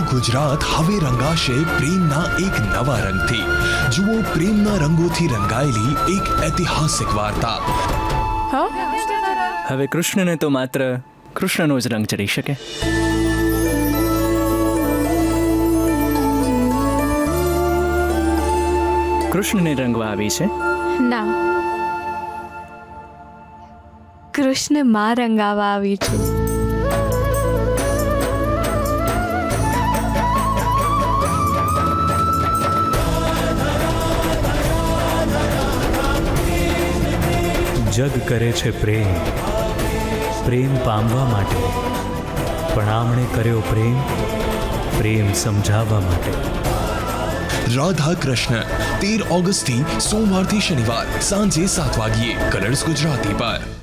ગુજરાત હવે રંગાશે પ્રેમના એક નવા રંગથી. જુઓ પ્રેમના રંગોથી રંગાયેલી એક ઐતિહાસિક વાર્તા. હવે કૃષ્ણને તો માત્ર કૃષ્ણનો જ રંગ ચડી શકે. કૃષ્ણને રંગવા આવી છે? ના. કૃષ્ણમાં રંગાવા આવી છું. જગ કરે છે પ્રેમ. પ્રેમ પામવા માટે. પણ આમણે કર્યો પ્રેમ. પ્રેમ સમજાવવા માટે. રાધા કૃષ્ણ તેર ઓગસ્ટથી સોમવારથી શનિવાર સાંજે સાત વાગ્યે. કલર્સ ગુજરાતી પર.